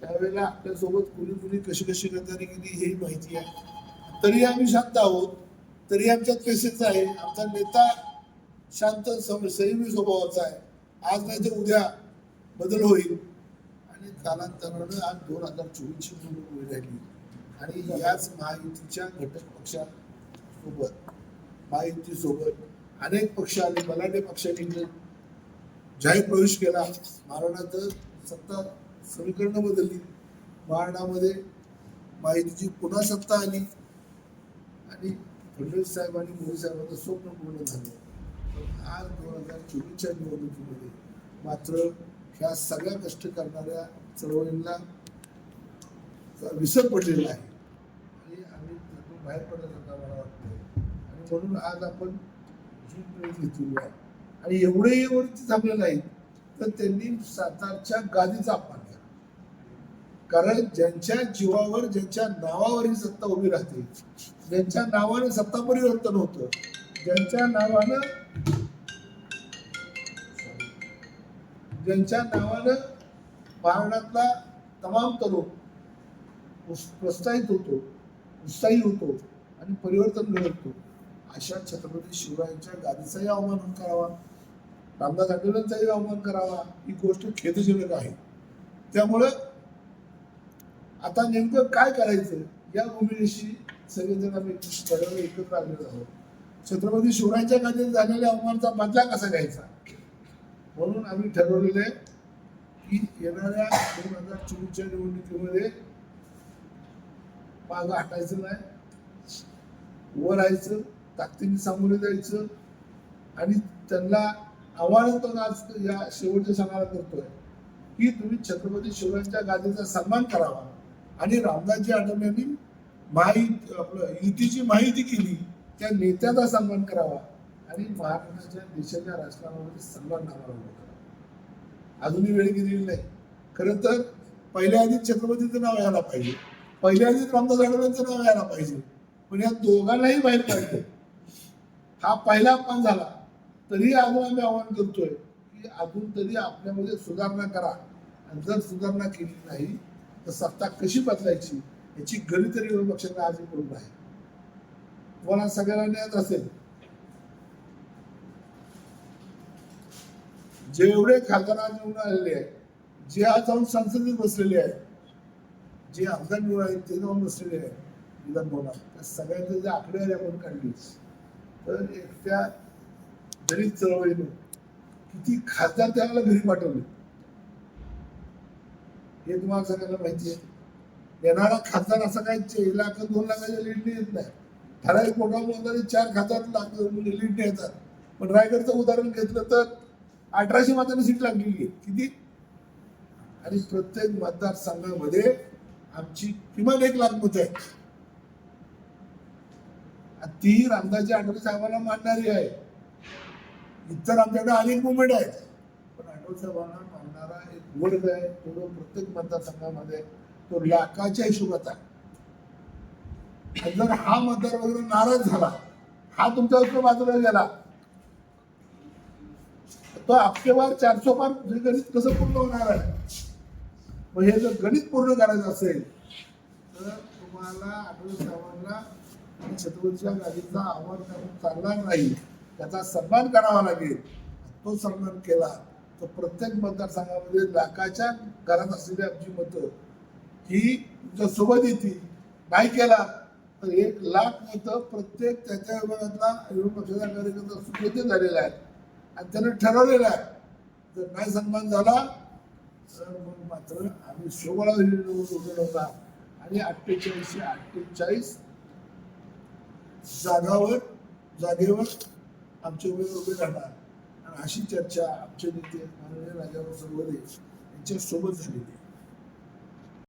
त्यावेळेला आपल्यासोबत कुणी कुणी कशी कशी गद्दारी केली हे माहिती आहे. तरी आम्ही शांत आहोत. तरी आमच्यात पेशन्स आहे. आमचा नेता शांत सम- संयमी स्वभावाचा आहे. आज नाही तर उद्या बदल होईल. आणि कालांतरानं आज दोन हजार चोवीसची निवडणूक उभी राहिली. आणि याच महायुतीच्या घटक पक्षासोबत महायुतीसोबत अनेक पक्ष आले. मराठी पक्षाने जाहीर प्रवेश केला. महाराष्ट्रात सत्ता समीकरणं बदलली. मारणामध्ये माहितीची पुन्हा सत्ता आली. आणि फडणवीस साहेब आणि मोदी साहेबांचं स्वप्न पूर्ण झालं. पण आज दोन हजार चोवीसच्या निवडणुकीमध्ये मात्र ह्या सगळ्या कष्ट करणाऱ्या चळवळींना विसर पडलेला आहे. आणि आम्ही त्यातून बाहेर पडल्यासारखं मला वाटतं आणि म्हणून आज आपण जी वेळ घेतलेली आहे. आणि एवढे वरती थांबले नाहीत. तर त्यांनी सातारच्या गादीचा अपमान कारण ज्यांच्या जीवावर ज्यांच्या नावावर ही सत्ता उभी राहते. ज्यांच्या नावाने सत्ता परिवर्तन होतं ज्यांच्या नावानं ज्यांच्या नावानं महाराष्ट्रातला तमाम तरुण प्रोत्साहित होतो उत्साही होतो आणि परिवर्तन घडवतो अशा छत्रपती शिवरायांच्या गादीचाही अवमान करावा रामदास आठवलेंचाही अवमान करावा ही गोष्ट खेदजनक आहे. त्यामुळं आता नेमकं काय करायचं? या भूमिकेशी सगळेजण आम्ही ठरवलं एकत्र आलेलो आहोत. छत्रपती शिवरायांच्या गादीत झालेल्या अवमानचा बदला कसा घ्यायचा? म्हणून आम्ही ठरवलेलं आहे की येणाऱ्या दोन हजार चोवीसच्या निवडणुकीमध्ये मागं हटायचं नाही वर राहायचं ताकदीने सामोरे जायचं आणि त्यांना आव्हान तो आज या शेवटच्या सणाला करतोय की तुम्ही छत्रपती शिवरायांच्या गादीचा सन्मान करावा. आणि रामदासजी आठवले यांनी माहिती आपलं युतीची माहिती केली त्या नेत्याचा सन्मान करावा आणि महाराष्ट्राच्या देशाच्या राजकारणामध्ये सन्मान करावा. अजूनही वेळ गेलेली नाही. खरं तर पहिल्या आधीच छत्रपतीचं नाव यायला पाहिजे. पहिल्या आधीच रामदास आठवलेंचं नाव यायला पाहिजे. पण या दोघांनाही बाहेर पाहिजे हा पहिला अपमान झाला. तरी अजून आम्ही आवाहन करतोय की अजून तरी आपल्यामध्ये सुधारणा करा. आणि जर सुधारणा केली नाही तर सत्ता कशी बदलायची याची गणित विरोधी पक्षांना आजही उपलब्ध आहे तुम्हाला सगळ्यांना ज्ञात असेल. जेवढे खासदार आज निवडून आलेले आहेत जे आज जाऊन संसदेत बसलेले आहेत जे आमदार निवडून आहेत ते जाऊन बसलेले आहेत विधानभवनात त्या सगळ्यांचे जे आकडेवारी आपण काढली. तर एकट्या दलित चळवळीनं किती खासदार त्याला घरी पाठवले. हे तुम्हाला सगळ्यांना माहिती आहे येणारा खासदार असा काय लाख दोन लाखाच्या लीडने येत नाही. ठराविक पोटामध्ये चार खासदार लाख लीडने येतात. पण रायगडचं उदाहरण घेतलं तर अठराशे मतांनी सीट लागलेली आहे. किती? आणि प्रत्येक मतदारसंघामध्ये आमची किमान एक लाख मत आहेत. आणि ती रामदासजी आठवले साहेबांना मानणारी आहे. इतर आमच्याकडे अनेक मुवमेंट आहेत. पण आठवले साहेबांना मानणारा एक वर्ग आहे तो प्रत्येक मतदारसंघामध्ये तो लाखाच्या हिशोबात आहे. जर हा मतदार वगैरे नाराज झाला हा तुमच्या बाजूला गेला तो आपकेवार चारशे पार गणित कसं पूर्ण होणार आहे? मग हे जर गणित पूर्ण करायचं असेल तर तुम्हाला आठवले साहेबांना छत्रपतीच्या गाडीचा आव्हान करून चालणार नाही. त्याचा सन्मान करावा लागेल. तो सन्मान केला. तर प्रत्येक मतदारसंघामध्ये लाखाच्या घरात असलेली आमची मतं. ही तुमच्यासोबत येतील नाही केला तर एक लाख मतं प्रत्येक त्याच्या विभागातला विरोधी पक्षाचा कार्यकर्ता सुखेचे झालेला आहे. आणि त्यानं ठरवलेलं आहे. जर नाही सन्मान झाला तर मग मात्र आम्ही सोहळा उभे होता आणि अठ्ठेचाळीसशे अठ्ठेचाळीस जागावर जागेवर आमचे उमेदवार उभे राहणार. आणि अशी चर्चा आमचे नेते माननीय राजाराव सरवदे यांच्यासोबत झालेली आहे.